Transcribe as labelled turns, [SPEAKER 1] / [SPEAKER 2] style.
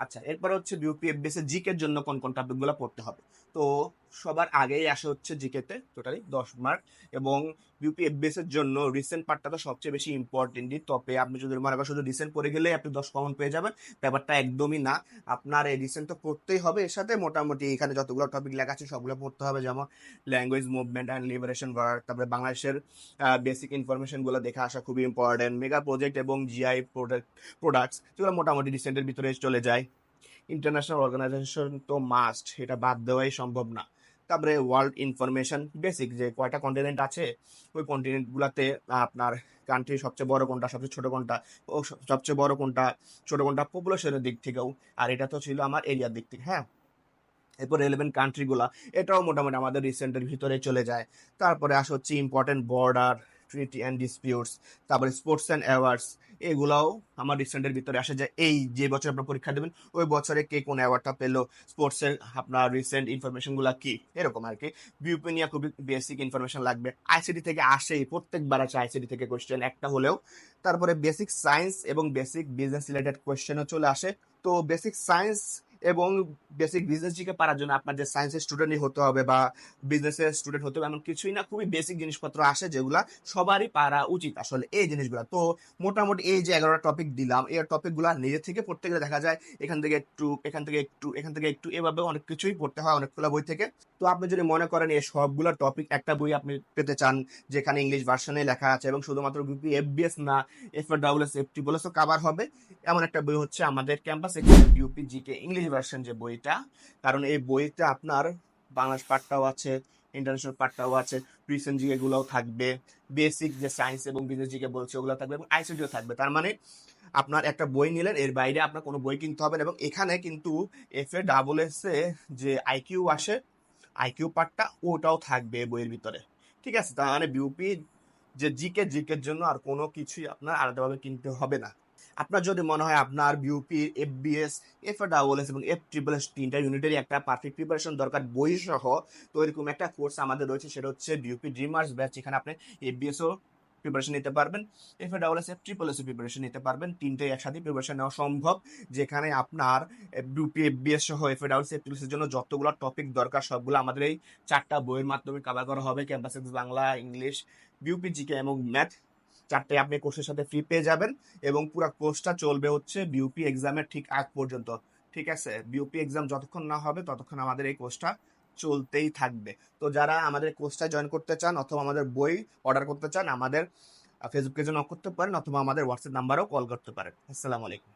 [SPEAKER 1] আচ্ছা এরপর হচ্ছে বিউপি বেসে এর জিকের জন্য কোন কোন টপিকগুলো পড়তে হবে? তো সবার আগেই আসে হচ্ছে জিকেতে টোটালি দশ মার্ক এবং বিউপি এফবিএস এর জন্য রিসেন্ট পার্টটা তো সবচেয়ে বেশি ইম্পর্টেন্টই তবে আপনি যদি মনে করেন শুধু রিসেন্ট পড়ে গেলে আপনি দশ কমন পেয়ে যাবেন, ব্যাপারটা একদমই না। আপনার এই রিসেন্ট তো পড়তেই হবে, এর সাথে মোটামুটি এখানে যতগুলো টপিক লেখা আছে সবগুলো পড়তে হবে, যেমন language movement and liberation war তারপরে বাংলাদেশের বেসিক ইনফরমেশনগুলো দেখে আসা খুবই ইম্পর্টেন্ট মেগা প্রজেক্ট এবং জিআই প্রোডাক্ট প্রোডাক্টস যেগুলো মোটামুটি রিসেন্টের ভিতরে চলে যায়। ইন্টারন্যাশনাল অর্গানাইজেশন তো মাস্ট এটা বাদ দেওয়াই সম্ভব না। তারপরে ওয়ার্ল্ড ইনফরমেশন বেসিক যে কয়টা কন্টিনেন্ট আছে, ওই কন্টিনেন্টগুলোতে আপনার কান্ট্রি সবচেয়ে বড় কোনটা, সবচেয়ে ছোট কোনটা, ও সবচেয়ে বড় কোনটা, ছোট কোনটা পপুলেশনের দিক থেকেও, আর এটা তো ছিল আমার এরিয়ার দিক থেকে হ্যাঁ? এরপর রেলেভেন্ট কান্ট্রিগুলা এটাও মোটামুটি আমাদের রিসেন্টের ভিতরে চলে যায়। তারপরে আসে হচ্ছে important border treaty and disputes তারপরে স্পোর্টস অ্যান্ড অ্যাওয়ার্ডস এগুলাও আমার রিসেন্টের ভিতরে আসে যে এই যে বছর আপনার পরীক্ষা দেবেন, ওই বছরে কে কোন অ্যাওয়ার্ডটা পেল স্পোর্টসের আপনার রিসেন্ট ইনফরমেশনগুলো কি? এরকম আর কি। বিউপি নিয়ে খুবই বেসিক ইনফরমেশন লাগবে। আইসিডি থেকে আসেই প্রত্যেকবার আছে আইসিডি থেকে কোয়েশ্চেন একটা হলেও। তারপরে বেসিক সায়েন্স এবং বেসিক বিজনেস রিলেটেড কোয়েশ্চেনও চলে আসে। তো বেসিক সায়েন্স এবং বেসিক বিজনেস জিকে পারার জন্য আপনার যে সায়েন্সের স্টুডেন্টই হতে হবে বা বিজনেসের স্টুডেন্ট হতে হবে, এমন কিছুই না। খুবই বেসিক জিনিসপত্র আসে যেগুলা সবারই পারা উচিত আসলে এই জিনিসগুলো। তো মোটামুটি এই যে এগারোটা টপিক দিলাম, এই টপিকগুলো নিজে থেকে পড়তে গেলে দেখা যায় এখান থেকে একটু, এখান থেকে একটু, এখান থেকে একটু এভাবে অনেক কিছুই পড়তে হয় অনেকগুলো বই থেকে। তো আপনি যদি মনে করেন এই সবগুলো টপিক একটা বই আপনি পেতে চান, যেখানে ইংলিশ ভার্সনে লেখা আছে এবং শুধুমাত্র বিপি এফবিএস না F double S F triple S O cover হবে। এমন একটা বই হচ্ছে আমাদের campus BUP GK English version যে বইটা, কারণ এই বইতে আপনার বাংলাদেশ পার্টটাও আছে ইন্টারন্যাশনাল পার্টটাও আছে রিসেন্ট জিকে গুলোও থাকবে বেসিক যে সায়েন্স এবং বিজনেস জিকে বলছে ওগুলো থাকবে এবং আইসিডিও থাকবে। তার মানে আপনার একটা বই নিলেন, এর বাইরে আপনার কোনো বই কিনতে হবে এবং এখানে কিন্তু এফ এ ডাবল এস এ যে আইকিউ আসে আইকিউ পার্টটা ওটাও থাকবে বইয়ের ভিতরে। ঠিক আছে? তার মানে বিউপি যে জিকে জিকের জন্য আর কোনো কিছুই আপনার আলাদাভাবে কিনতে হবে না। আপনার যদি মনে হয় আপনার BUP F BS F double S এবং এফ ট্রিপল এস তিনটা ইউনিটেরই একটা পারফেক্ট প্রিপারেশন দরকার বই সহ তো এরকম একটা কোর্স আমাদের রয়েছে, সেটা হচ্ছে বিউপি ড্রিমার্স ব্যাচ এখানে আপনি এফ বিএসও প্রিপারেশন নিতে পারবেন F A double S F triple S preparation নিতে পারবেন তিনটে একসাথে প্রিপারেশন নেওয়া সম্ভব, যেখানে আপনার বিউপি এফ বিএস সহ F A double S F triple এর জন্য যতগুলো টপিক দরকার, সবগুলো আমাদের এই চারটা বইয়ের মাধ্যমে কভার করা হবে campus Bangla English BUP GK এবং ম্যাথ চারটে আপনি কোর্সের সাথে ফ্রি পেয়ে যাবেন এবং পুরো কোর্সটা চলবে হচ্ছে বিউপি এক্সামের ঠিক আগ পর্যন্ত। ঠিক আছে? বিউপি এক্সাম যতক্ষণ না হবে, ততক্ষণ আমাদের এই কোর্সটা চলতেই থাকবে। তো যারা আমাদের কোর্সটা জয়েন করতে চান অথবা আমাদের বই অর্ডার করতে চান, আমাদের ফেসবুকে জন্য করতে পারেন অথবা আমাদের হোয়াটসঅ্যাপ নাম্বারও কল করতে পারেন। আসসালামু আলাইকুম।